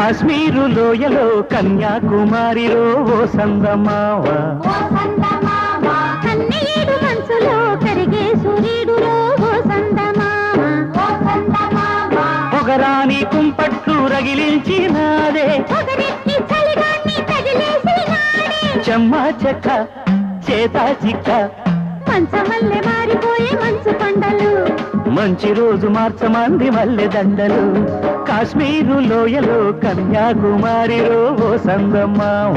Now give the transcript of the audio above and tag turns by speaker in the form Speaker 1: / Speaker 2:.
Speaker 1: కాశ్మీరు లోయలో కన్యాకుమారిలో ఓ సందమావ.
Speaker 2: కన్నీడు మనసులో కరిగే సూర్యుడులో ఓ సందమామ
Speaker 1: పొగరాని కుంపట్లు రగిలించినాదే
Speaker 2: పొగరెత్తి చలిగాన్ని తగిలేసి నాడే
Speaker 1: చెమ్మ చెక్క చేత చిక్క.
Speaker 2: మంచమల్లె మారిపోయే మంచు కొండలు.
Speaker 1: మంచి రోజు మార్చమంది మల్లె దండలు. కాశ్మీరు లోయలో కన్యాకుమారిలో ఓ సందమావ